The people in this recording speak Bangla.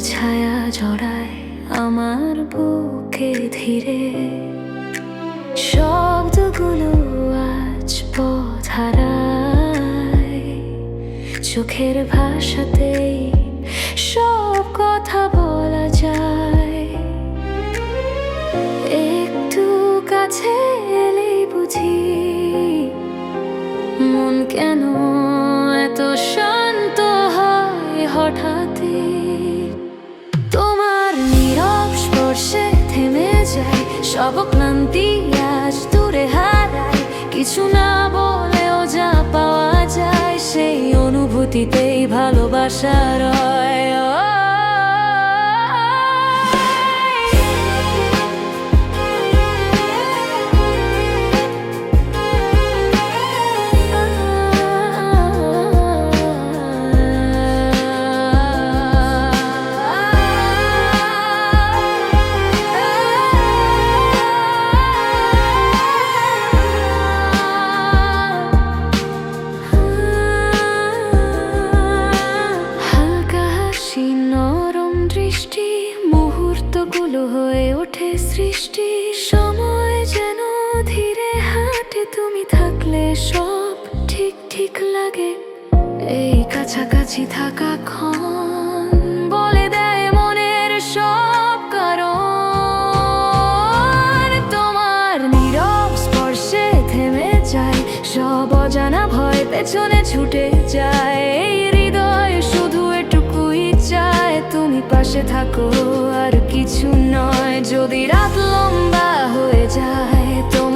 ছায়া জড়ায় আমার বুকে ধীরে। শব্দগুলো আজ পথ চোখের ভাষাতেই সব ক্লান্তি আজ দূরে হারাই কিছু না বলেও যা পাওয়া যায়, সেই অনুভূতিতেই ভালোবাসা রয়। মুহূর্তগুলো হয়ে ওঠে সৃষ্টি। সময় যেন ধীরে হাঁটে, তুমি থাকলে সব ঠিক ঠিক লাগে। এই কাছাকাছি থাকা ক্ষণ বলে দেয় মনের সব কারণ। তোমার নীরব স্পর্শে থেমে যায় সব অজানা ভয়, পেছনে পাশে থাকো আর কিছু নয়। যদি রাত লম্বা হয়ে যায় তোমার